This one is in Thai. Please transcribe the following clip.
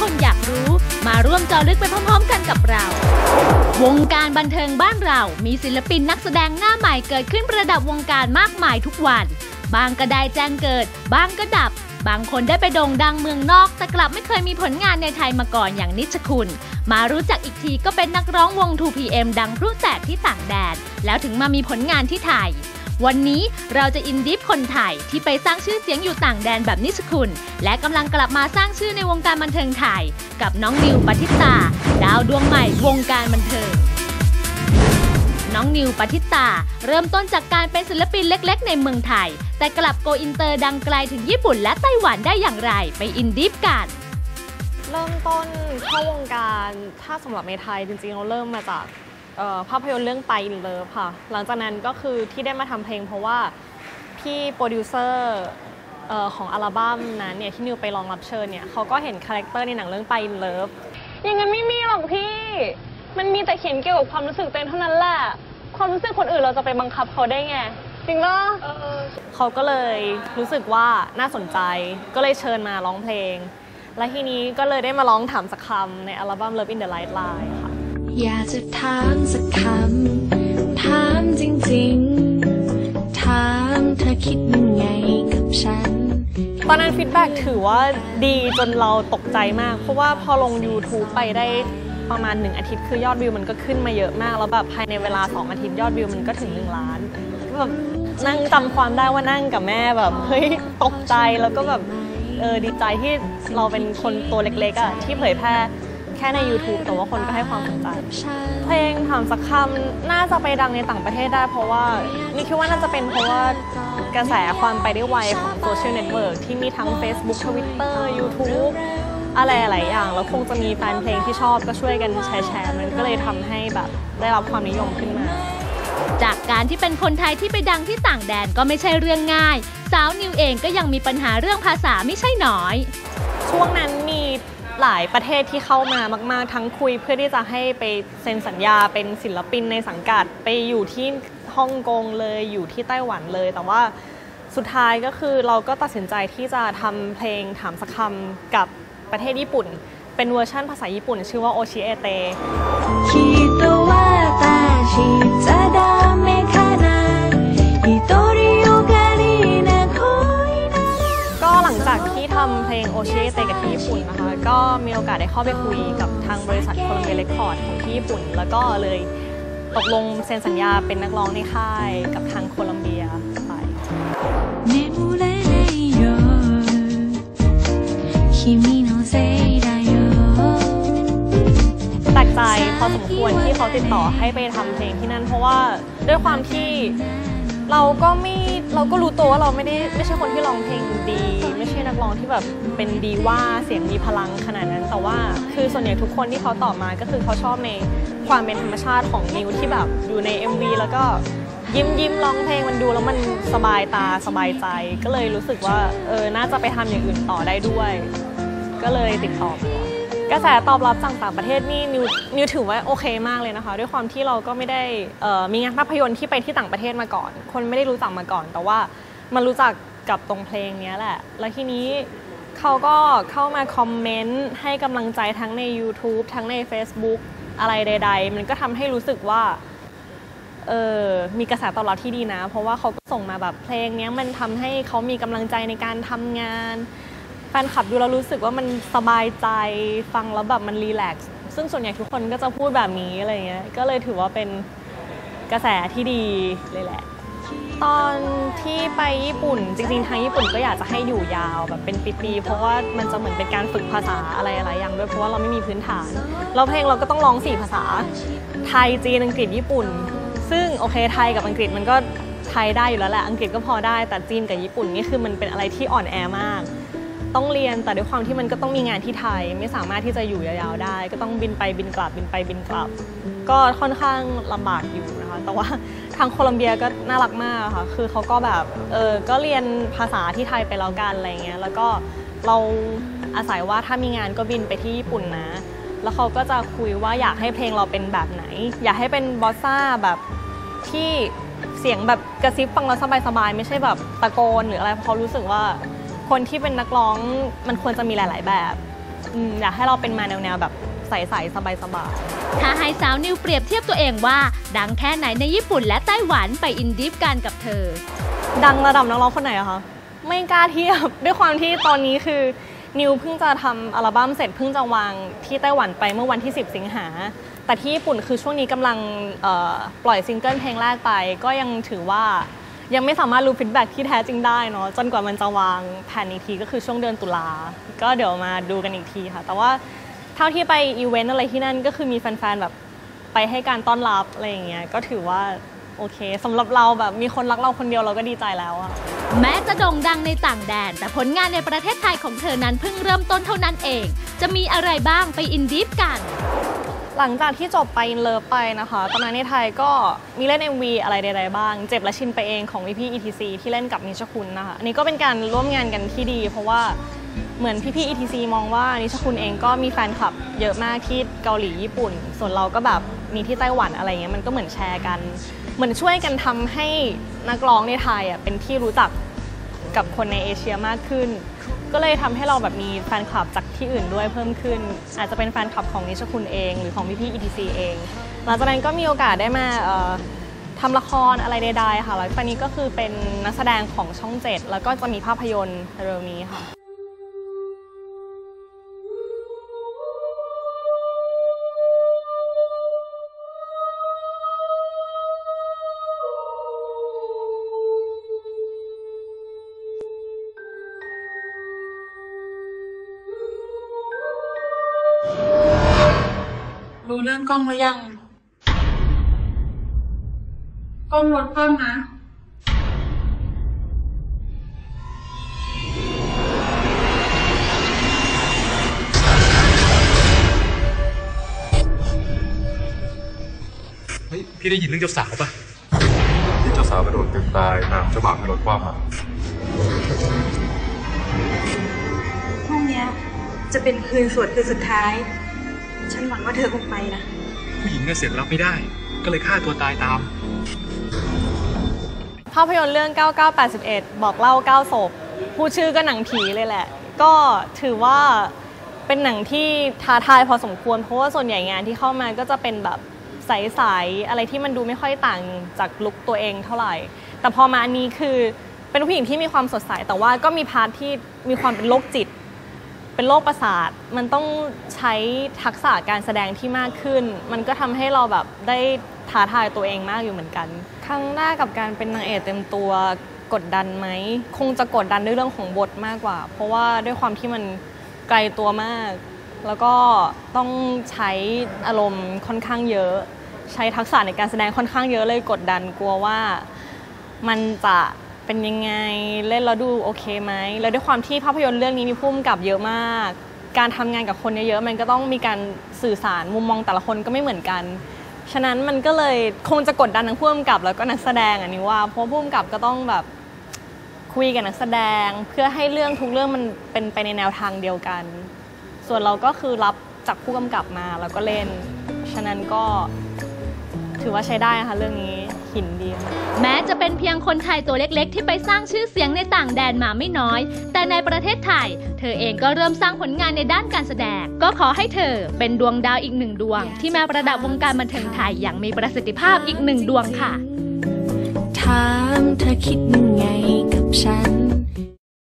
คนอยากรู้ มาร่วมเจาะลึกไปพร้อมๆ กันกับเรา วงการบันเทิงบ้านเรา มีศิลปินนักแสดงหน้าใหม่เกิดขึ้นประดับวงการมากมายทุกวัน บางก็ได้แจ้งเกิด บางก็ดับ บางคนได้ไปโด่งดังเมืองนอก แต่กลับไม่เคยมีผลงานในไทยมาก่อนอย่างนิชคุณ มารู้จักอีกทีก็เป็นนักร้องวง 2PM ดังพลุแตกที่ต่างแดน แล้วถึงมามีผลงานที่ไทย วันนี้เราจะอินดิฟคนไทยที่ไปสร้างชื่อเสียงอยู่ต่างแดนแบบนิชคุณ และกำลังกลับมาสร้างชื่อในวงการบันเทิงไทย กับน้องนิวปฏิตา ดาวดวงใหม่วงการบันเทิงน้องนิวปฏิตา เริ่มต้นจากการเป็นศิลปินเล็ก ๆ ในเมืองไทย แต่กลับโกอินเตอร์ดังไกลถึงญี่ปุ่นและไต้หวันได้อย่างไรไปอินดิฟกัน เริ่มต้นเข้าวงการถ้าสำหรับในไทยจริงๆเราเริ่มมาจาก ภาพยนตร์เรื่องไปอินเลิฟค่ะ หลังจากนั้นก็คือที่ได้มาทำเพลงเพราะว่าพี่โปรดิวเซอร์เอ่อของอัลบั้มนั้นเนี่ยที่นิวไปลองรับเชิญเนี่ยเขาก็เห็นคาแรคเตอร์ในหนังเรื่องไปอินเลิฟอย่างนั้นไม่มีหรอกพี่ มันมีแต่เขียนเกี่ยวกับความรู้สึกตัวเองเท่านั้นแหละ ความรู้สึกคนอื่นเราจะไปบังคับเขาได้ไง จริงเหรอเขาก็เลยรู้สึกว่าน่าสนใจ ก็เลยเชิญมาร้องเพลง และทีนี้ก็เลยได้มาร้องถามสักคำในอัลบั้ม Love in the Light Line ค่ะ อยากจะถามสักคำ ถามจริงๆ ถามเธอคิดยังไงกับฉัน ตอนนั้นฟีดแบ็กถือว่าดีจนเราตกใจมาก เพราะว่าพอลง YouTube ไปได้ประมาณ 1 อาทิตย์คือยอดวิวมันก็ขึ้นมาเยอะมาก แล้วแบบภายในเวลา 2 อาทิตย์ยอดวิวมันก็ถึง 1 ล้านแบบนั่งจำความได้ว่านั่งกับแม่แบบเฮ้ยตกใจแล้วก็แบบเออดีใจที่เราเป็นคนตัวเล็กๆอะที่เผยแพร่ แค่ใน YouTube แต่ว่าคนก็ให้ความสนใจเพลงถามสักคำน่าจะไปดังในต่างประเทศได้เพราะว่านี่คิดว่าน่าจะเป็นเพราะว่ากระแสความไปได้ไวของโซเชียลเน็ตเวิร์กที่มีทั้ง Facebook Twitter YouTube อะไรหลายอย่าง แล้วคงจะมีแฟนเพลงที่ชอบก็ช่วยกันแชร์แชร์มันก็เลยทำให้แบบได้รับความนิยมขึ้นมา จากการที่เป็นคนไทยที่ไปดังที่ต่างแดนก็ไม่ใช่เรื่องง่าย สาวนิวเองก็ยังมีปัญหาเรื่องภาษาไม่ใช่น้อย ช่วงนั้นมี หลายประเทศที่เข้ามามาก ๆ ทั้งคุยเพื่อที่จะให้ไปเซ็นสัญญาเป็นศิลปินในสังกัดไปอยู่ที่ฮ่องกงเลยอยู่ที่ไต้หวันเลย แต่ว่าสุดท้ายก็คือเราก็ตัดสินใจที่จะทำเพลงถามสักคำกับประเทศญี่ปุ่น เป็นเวอร์ชั่นภาษาญี่ปุ่น ชื่อว่าโอชิเอเต จากที่ทำเพลงโอเชเตกับที่ญี่ปุ่นนะคะ ก็มีโอกาสได้เข้าไปคุยกับทางบริษัทโคลัมเบียเรคคอร์ดของที่ญี่ปุ่น แล้วก็เลยตกลงเซ็นสัญญาเป็นนักร้องในค่ายกับทางโคลัมเบียไปแปลกใจพอสมควรที่เขาติดต่อให้ไปทำเพลงที่นั่น เพราะว่าด้วยความที่ เราก็ไม่เราก็รู้ตัวว่าเราไม่ได้ไม่ใช่คนที่ร้องเพลงดี ไม่ใช่นักร้องที่แบบเป็นดีว่าเสียงมีพลังขนาดนั้น แต่ว่าคือส่วนใหญ่ทุกคนที่เขาตอบมาก็คือเขาชอบในความเป็นธรรมชาติของนิวที่แบบอยู่ใน MV แล้วก็ยิ้มยิ้มร้องเพลงมันดูแล้วมันสบายตาสบายใจ ก็เลยรู้สึกว่าเออน่าจะไปทำอย่างอื่นต่อได้ด้วย ก็เลยติดต่อมา กระแสตอบรับจากต่างประเทศนี่นิวนิวถือว่าโอเคมากเลยนะคะ ด้วยความที่เราก็ไม่ได้มีงานภาพยนตร์ที่ไปที่ต่างประเทศมาก่อน คนไม่ได้รู้จักมาก่อน แต่ว่ามันรู้จักกับตรงเพลงนี้แหละ แล้วทีนี้เขาก็เข้ามาคอมเมนต์ให้กำลังใจทั้งใน YouTube ทั้งใน Facebook อะไรใด ๆ มันก็ทำให้รู้สึกว่าเออมีกระแสตอบรับที่ดีนะ เพราะว่าเขาก็ส่งมาแบบเพลงนี้มันทำให้เขามีกำลังใจในการทำงาน แฟนคลับดูแล้วรู้สึกว่ามันสบายใจฟังแล้วแบบมันรีแลกซ์ซึ่งส่วนใหญ่ทุกคนก็จะพูดแบบนี้อะไรเงี้ยก็เลยถือว่าเป็นกระแสที่ดีเลยแหละ ตอนที่ไปญี่ปุ่นจริงๆทางญี่ปุ่นก็อยากจะให้อยู่ยาวแบบเป็นปีๆเพราะว่ามันจะเหมือนเป็นการฝึกภาษาอะไรหลายอย่างด้วยเพราะว่าเราไม่มีพื้นฐานแล้วเพลงเราก็ต้องร้องสี่ภาษา ไทยจีนอังกฤษญี่ปุ่น ซึ่งโอเคไทยกับอังกฤษมันก็ไทยได้อยู่แล้วแหละอังกฤษก็พอได้แต่จีนกับญี่ปุ่นนี่คือมันเป็นอะไรที่อ่อนแอมาก ต้องเรียนแต่ด้วยความที่มันก็ต้องมีงานที่ไทย ไม่สามารถที่จะอยู่ยาวๆได้ ก็ต้องบินไปบินกลับบินไปบินกลับ ก็ค่อนข้างลำบากอยู่นะคะแต่ว่าทางโคลัมเบียก็น่ารักมากค่ะคือเขาก็แบบเออก็เรียนภาษาที่ไทยไปแล้วกันอะไรเงี้ยแล้วก็เราอาศัยว่าถ้ามีงานก็บินไปที่ญี่ปุ่นนะ แล้วเขาก็จะคุยว่าอยากให้เพลงเราเป็นแบบไหน อยากให้เป็นบอสซ่าแบบที่เสียงแบบกระซิบฟังแล้วสบายๆไม่ใช่แบบตะโกนหรืออะไรเพราะเขารู้สึกว่า คนที่เป็นนักร้องมันควรจะมีหลาย ๆ แบบอืมอยากให้เราเป็นมาแนวๆแบบใสๆสบายๆถ้าให้สาวนิวเปรียบเทียบตัวเองว่า ดังแค่ไหนในญี่ปุ่นและไต้หวันไปอินดิฟกันกับเธอ ดังระดับนักร้องคนไหนอะคะไม่กล้าเทียบ ด้วยความที่ตอนนี้คือนิวเพิ่งจะทำอัลบั้มเสร็จเพิ่งจะวางที่ไต้หวันไปเมื่อวันที่ 10 สิงหา แต่ที่ญี่ปุ่นคือช่วงนี้กำลังเอ่อปล่อยซิงเกิลเพลงแรกไป ก็ยังถือว่า ยังไม่สามารถรู้ฟีดแบ็กที่แท้จริงได้เนาะจนกว่ามันจะวางแผนอีกทีก็คือช่วงเดือนตุลา ก็เดี๋ยวมาดูกันอีกทีค่ะ แต่ว่าเท่าที่ไปอีเวนต์อะไรที่นั่นก็คือมีแฟนๆแบบไปให้การต้อนรับอะไรอย่างเงี้ยก็ถือว่าโอเคสำหรับเราแบบมีคนรักเราคนเดียวเราก็ดีใจแล้วอะแม้จะโด่งดังในต่างแดน แต่ผลงานในประเทศไทยของเธอนั้นเพิ่งเริ่มต้นเท่านั้นเอง จะมีอะไรบ้างไปอินดิฟกัน หลังจากที่จบไปเลิฟไปนะคะ ตอนนั้นในไทยก็มีเล่น MV อะไรใดๆบ้าง เจ็บและชินไปเองของพี่ๆ ETC ที่เล่นกับนิชคุณนะคะ อันนี้ก็เป็นการร่วมงานกันที่ดี เพราะว่าเหมือนพี่ๆ ETC มองว่านิชคุณเองก็มีแฟนคลับเยอะมากที่เกาหลีญี่ปุ่น ส่วนเราก็แบบมีที่ไต้หวันอะไรเงี้ยมันก็เหมือนแชร์กัน เหมือนช่วยกันทำให้นักร้องในไทยอะเป็นที่รู้จักกับคนในเอเชียมากขึ้น ก็เลยทำให้เราแบบมีแฟนคลับจากที่อื่นด้วยเพิ่มขึ้น อาจจะเป็นแฟนคลับของนิชคุณเอง หรือของพี่พี่ ETC เอง หลังจากนั้นก็มีโอกาสได้มาทำละครอะไรใดๆค่ะแล้วตอนนี้ก็คือเป็นนักแสดงของช่องเจ็ดแล้วก็จะมีภาพยนตร์เร็วนี้ค่ะ รู้เรื่องกล้องหรือยัง กล้องลดเพิ่มนะ เฮ้ย พี่ได้ยินเรื่องเจ้าสาวปะที่เจ้าสาวกระโดดตึกตายนางเจ้าบ่าวกระโดดคว่ำอะพรุ่งเนี้ยจะเป็นคืนสวดคืนสุดท้าย ฉันหวังว่าเธอคงไปนะ ผู้หญิงเนี่ยเสียงรับไม่ได้ ก็เลยฆ่าตัวตายตาม ภาพยนตร์เรื่อง 9981 บอกเล่า 9 ศพพูดชื่อก็หนังผีเลยแหละ ก็ถือว่าเป็นหนังที่ท้าทายพอสมควร เพราะว่าส่วนใหญ่งานที่เข้ามาก็จะเป็นแบบใสๆอะไรที่มันดูไม่ค่อยต่างจากลุคตัวเองเท่าไหร่ แต่พอมาอันนี้คือเป็นผู้หญิงที่มีความสดใส แต่ว่าก็มีพาร์ทที่มีความเป็นโรคจิต เป็นโรคประสาท มันต้องใช้ทักษะการแสดงที่มากขึ้น มันก็ทำให้เราแบบได้ท้าทายตัวเองมากอยู่เหมือนกัน ครั้งแรกกับการเป็นนางเอกเต็มตัวกดดันไหม คงจะกดดันด้วยเรื่องของบทมากกว่า เพราะว่าด้วยความที่มันไกลตัวมาก แล้วก็ต้องใช้อารมณ์ค่อนข้างเยอะ ใช้ทักษะในการแสดงค่อนข้างเยอะเลยกดดันกลัวว่ามันจะ เป็นยังไง เล่นแล้วดูโอเคไหมแล้วด้วยความที่ภาพยนตร์เรื่องนี้มีพุ่มกับเยอะมาก การทำงานกับคนเยอะๆมันก็ต้องมีการสื่อสารมุมมองแต่ละคนก็ไม่เหมือนกัน ฉะนั้นมันก็เลยคงจะกดดันทั้งผู้กำกับแล้วก็นักแสดงอันนี้ว่าเพราะผู้กำกับก็ต้องแบบคุยกับนักแสดงเพื่อให้เรื่องทุกเรื่องมันเป็นไปในแนวทางเดียวกัน ส่วนเราก็คือรับจากผู้กำกับมาแล้วก็เล่น ฉะนั้นก็ถือว่าใช้ได้นะคะเรื่องนี้ หินดีค่ะ แม้จะเป็นเพียงคนไทยตัวเล็กๆ ที่ไปสร้างชื่อเสียงในต่างแดนมาไม่น้อย แต่ในประเทศไทย เธอเองก็เริ่มสร้างผลงานในด้านการแสดง ก็ขอให้เธอเป็นดวงดาวอีกหนึ่งดวง ที่มาประดับวงการบันเทิงไทยอย่างมีประสิทธิภาพอีกหนึ่งดวงค่ะ ถามเธอคิด